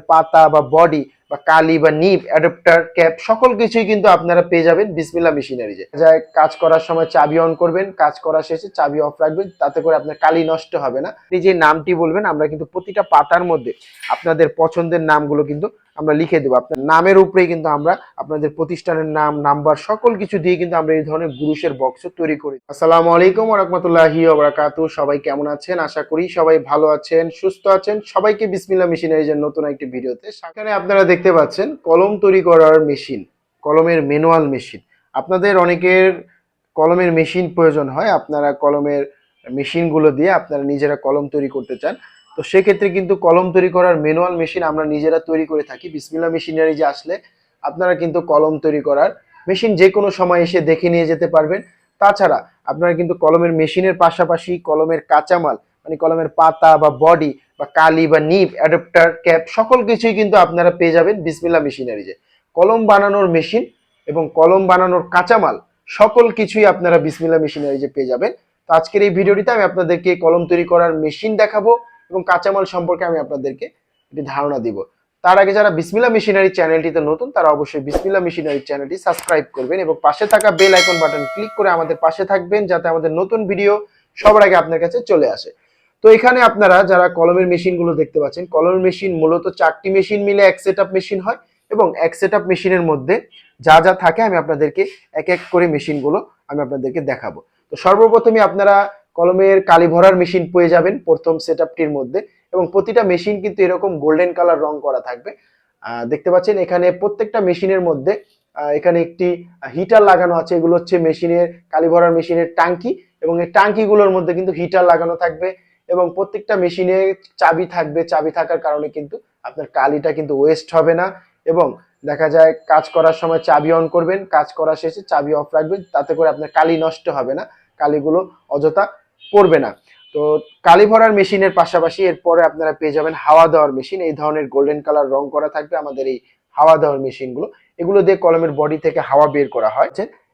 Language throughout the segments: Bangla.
পাতা বা বডি বা কালি বা নিপ অ্যাডাপ্টার ক্যাপ সকল কিছুই কিন্তু আপনারা পেয়ে যাবেন বিসমিল্লা মেশিনারিজে যায় কাজ করার সময় চাবি অন করবেন, কাজ করা শেষে চাবি অফ রাখবেন, তাতে করে আপনার কালি নষ্ট হবে না। আপনি যে নামটি বলবেন, আমরা কিন্তু প্রতিটা পাতার মধ্যে আপনাদের পছন্দের নামগুলো কিন্তু আমরা লিখে দেবো। আপনার নামের উপরেই কিন্তু আমরা আপনাদের প্রতিষ্ঠানের নাম, নাম্বার, সকল কিছু দিয়ে কিন্তু আমরা এই ধরনের গুরুষের বক্স তৈরি করি। আসসালামু আলাইকুম রহমতুল্লাহি ওবরাকাতু সবাই কেমন আছেন? আশা করি সবাই ভালো আছেন, সুস্থ আছেন। সবাইকে বিসমিল্লা মেশিনারিজের নতুন একটি ভিডিওতে সেখানে আপনারা দেখতে পাচ্ছেন কলম তৈরি করার মেশিন, কলমের ম্যানুয়াল মেশিন। আপনাদের অনেকের কলমের মেশিন প্রয়োজন হয়। আপনারা কলমের মেশিনগুলো দিয়ে আপনারা নিজেরা কলম তৈরি করতে চান। তো সেক্ষেত্রে কিন্তু কলম তৈরি করার ম্যানুয়াল মেশিন আমরা নিজেরা তৈরি করে থাকি। বিসমিল্লা মেশিনারি যে আসলে, আপনারা কিন্তু কলম তৈরি করার মেশিন যে কোনো সময় এসে দেখে নিয়ে যেতে পারবেন। তাছাড়া আপনারা কিন্তু কলমের মেশিনের পাশাপাশি কলমের কাঁচামাল মানে কলমের পাতা বা বডি বা কালি বা নিপ অ্যাডাপ্টার ক্যাপ সকল কিছুই কিন্তু আপনারা পেয়ে যাবেন বিসমিল্লা মেশিনারিজে কলম বানানোর মেশিন এবং কলম বানানোর কাঁচামাল সকল কিছুই আপনারা বিসমিল্লা মেশিনারিজে পেয়ে যাবেন। তো আজকের এই ভিডিওটিতে আমি আপনাদেরকে কলম তৈরি করার মেশিন দেখাবো। এবং কাঁচামাল সম্পর্কে আমি আপনাদেরকে একটি ধারণা দিব। তার আগে যারা বিসমিল্লা মেশিনারি চ্যানেলটিতে নতুন, তারা অবশ্যই বিসমিল্লা মেশিনারি চ্যানেলটি সাবস্ক্রাইব করবেন এবং পাশে থাকা বেল আইকন বাটন ক্লিক করে আমাদের পাশে থাকবেন যাতে আমাদের নতুন ভিডিও সবার আগে আপনার কাছে চলে আসে। তো এখানে আপনারা যারা কলমের মেশিনগুলো দেখতে পাচ্ছেন, কলমের মেশিন মূলত চারটি মেশিন মিলে এক সেট মেশিন হয় এবং এক সেট মেশিনের মধ্যে যা যা থাকে আমি আপনাদেরকে এক এক করে মেশিনগুলো আমি আপনাদেরকে দেখাবো। তো সর্বপ্রথমে আপনারা কলমের কালি ভরার মেশিন পেয়ে যাবেন প্রথম সেট মধ্যে এবং প্রতিটা মেশিন কিন্তু এরকম গোল্ডেন কালার রং করা থাকবে। দেখতে পাচ্ছেন এখানে প্রত্যেকটা মেশিনের মধ্যে এখানে একটি হিটার লাগানো আছে। এগুলো হচ্ছে মেশিনের কালি ভরার মেশিনের টাঙ্কি এবং এই টাঙ্কিগুলোর মধ্যে কিন্তু হিটার লাগানো থাকবে এবং প্রত্যেকটা মেশিনে চাবি থাকবে। চাবি থাকার কারণে কিন্তু আপনার কালিটা কিন্তু ওয়েস্ট হবে না এবং দেখা যায় কাজ করার সময় চাবি অন করবেন, কাজ করা শেষে চাবি অফ রাখবেন, তাতে করে আপনার কালি নষ্ট হবে না। কালিগুলো অযথা পড়বে না। তো কালি ভরার মেশিনের পাশাপাশি এরপরে আপনারা পেয়ে যাবেন হাওয়া দেওয়ার মেশিন এই ধরনের গোল্ডেন কালার রং করা থাকবে আমাদের এই হাওয়া দেওয়ার মেশিনগুলো এগুলো দিয়ে কলমের বডি থেকে হাওয়া বের করা হয়।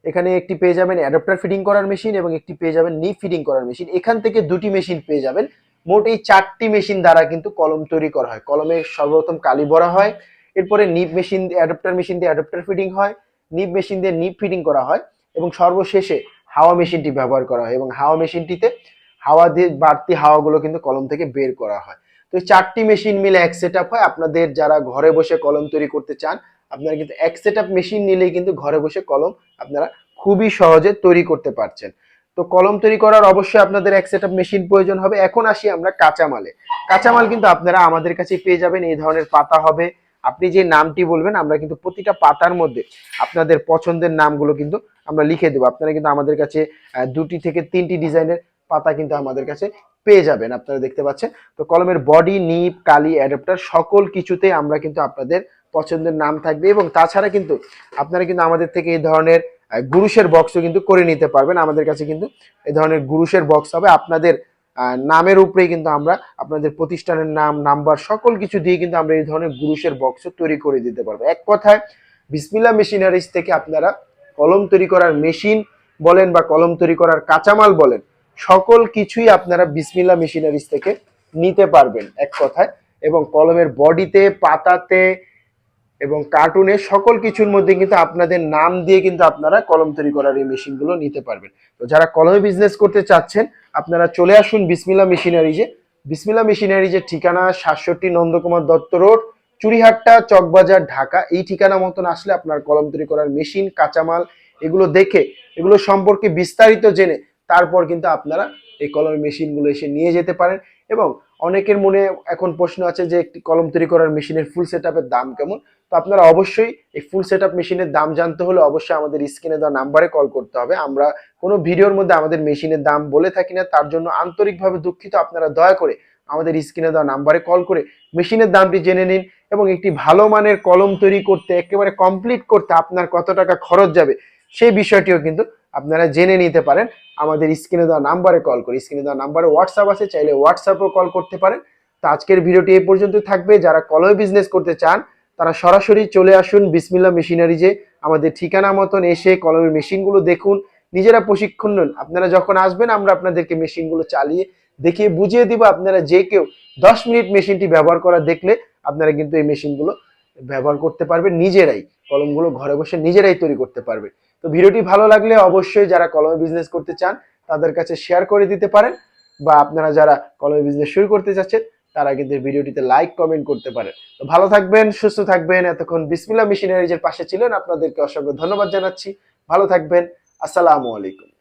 এখানে একটি পেয়ে যাবেন অ্যাডাপ্টার ফিটিং করার মেশিন এবং একটি পেয়ে যাবেন নি ফিটিং করার মেশিন এখান থেকে দুটি মেশিন পেয়ে যাবেন। মোট এই চারটি মেশিন দ্বারা কিন্তু কলম তৈরি করা হয়। কলমে সর্বপ্রথম কালি ভরা হয়। এরপরে নিপ মেশিন অ্যাডাপ্টার মেশিন দিয়ে অ্যাডাপ্টার ফিটিং হয়। নিপ মেশিন দিয়ে নিপ ফিটিং করা হয়। এবং সর্বশেষে হাওয়া মেশিনটি ব্যবহার করা হয় এবং হাওয়া মেশিনটিতে হাওয়া দিয়ে বাড়তি হাওয়াগুলো কিন্তু কলম থেকে বের করা হয়। তো এই চারটি মেশিন মিলে এক সেট হয়। আপনাদের যারা ঘরে বসে কলম তৈরি করতে চান, আপনারা কিন্তু এক সেট মেশিন নিলেই কিন্তু ঘরে বসে কলম আপনারা খুবই সহজে তৈরি করতে পারছেন। তো কলম তৈরি করার অবশ্যই আপনাদের এক সেট মেশিন প্রয়োজন হবে। এখন আসি আমরা কাঁচামালে। কাঁচামাল কিন্তু আপনারা আমাদের কাছে পেয়ে যাবেন। এই ধরনের পাতা হবে আপনি যে নামটি বলবেন, আমরা কিন্তু প্রতিটা পাতার মধ্যে আপনাদের পছন্দের নামগুলো কিন্তু আমরা লিখে দেবো। আপনারা কিন্তু আমাদের কাছে দুটি থেকে তিনটি ডিজাইনের পাতা কিন্তু আমাদের কাছে পেয়ে যাবেন, আপনারা দেখতে পাচ্ছেন। তো কলমের বডি, নিপ, কালি, অ্যাডাপ্টার সকল কিছুতে আমরা কিন্তু আপনাদের পছন্দের নাম থাকবে এবং তাছাড়া কিন্তু আপনারা কিন্তু আমাদের থেকে এই ধরনের গুরুষের বক্সও কিন্তু করে নিতে পারবেন। আমাদের কাছে কিন্তু এই ধরনের গুরুষের বক্স হবে। আপনাদের নামের উপরেই কিন্তু আমরা আপনাদের প্রতিষ্ঠানের নাম, নাম্বার, সকল কিছু দিয়ে কিন্তু আমরা এই ধরনের গুরুষের বক্স তৈরি করে দিতে পারব। এক কথায় বিসমিল্লা মেশিনারিজ থেকে আপনারা কলম তৈরি করার মেশিন বলেন বা কলম তৈরি করার কাঁচামাল বলেন, সকল কিছুই আপনারা বিসমিল্লা মেশিনারিজ থেকে নিতে পারবেন। এক কথায়, এবং কলমের বডিতে পাতাতে এবং কার্টুনে সকল কিছুর মধ্যে কিন্তু আপনাদের নাম দিয়ে কিন্তু আপনারা কলম তৈরি করার এই মেশিনগুলো নিতে পারবেন। তো যারা কলমে বিজনেস করতে চাচ্ছেন, আপনারা চলে আসুন বিসমিল্লা মেশিনারিজে বিসমিল্লা মেশিনারিজের ঠিকানা সাতষট্টি নন্দকুমার দত্ত রোড চুরিহাট্টা চকবাজার, ঢাকা। এই ঠিকানা মতন আসলে আপনার কলম তৈরি করার মেশিন কাঁচামাল, এগুলো দেখে, এগুলো সম্পর্কে বিস্তারিত জেনে, তারপর কিন্তু আপনারা এই কলমের মেশিনগুলো এসে নিয়ে যেতে পারেন এবং অনেকের মনে এখন প্রশ্ন আছে যে একটি কলম তৈরি করার মেশিনের ফুল সেট দাম কেমন? তো আপনারা অবশ্যই এই ফুল সেট মেশিনের দাম জানতে হলে অবশ্যই আমাদের স্ক্রিনে দেওয়া নাম্বারে কল করতে হবে। আমরা কোনো ভিডিওর মধ্যে আমাদের মেশিনের দাম বলে থাকি না, তার জন্য আন্তরিকভাবে দুঃখিত। আপনারা দয়া করে আমাদের স্ক্রিনে দেওয়া নাম্বারে কল করে মেশিনের দামটি জেনে নিন এবং একটি ভালো মানের কলম তৈরি করতে, একেবারে কমপ্লিট করতে আপনার কত টাকা খরচ যাবে সেই বিষয়টিও কিন্তু আপনারা জেনে নিতে পারেন। আমাদের স্ক্রিনে দেওয়া নাম্বারে কল করে স্ক্রিনে দেওয়া নাম্বারে হোয়াটসঅ্যাপ আছে, চাইলে হোয়াটসঅ্যাপেও কল করতে পারেন। তো আজকের ভিডিওটি এই পর্যন্ত থাকবে। যারা কলমে বিজনেস করতে চান, তারা সরাসরি চলে আসুন বিসমিল্লা মেশিনারিজে আমাদের ঠিকানা মতন এসে কলমের মেশিনগুলো দেখুন। নিজেরা প্রশিক্ষণ নেন। আপনারা যখন আসবেন, আমরা আপনাদেরকে মেশিনগুলো চালিয়ে দেখিয়ে বুঝিয়ে দিব। আপনারা যে কেউ দশ মিনিট মেশিনটি ব্যবহার করা দেখলে আপনারা কিন্তু এই মেশিনগুলো ব্যবহার করতে পারবেন। নিজেরাই কলমগুলো ঘরে বসে নিজেরাই তৈরি করতে পারবে তো ভিডিওটি ভালো লাগলে অবশ্যই যারা কলমে বিজনেস করতে চান, তাদের কাছে শেয়ার করে দিতে পারেন বা আপনারা যারা কলমে বিজনেস শুরু করতে চাচ্ছেন, তারা কিন্তু ভিডিওটিতে লাইক কমেন্ট করতে পারেন। তো ভালো থাকবেন, সুস্থ থাকবেন, এতক্ষণ বিসমিল্লা মেশিনারিজের পাশে ছিলেন, আপনাদেরকে অসংখ্য ধন্যবাদ জানাচ্ছি। ভালো থাকবেন, আসসালামু আলাইকুম।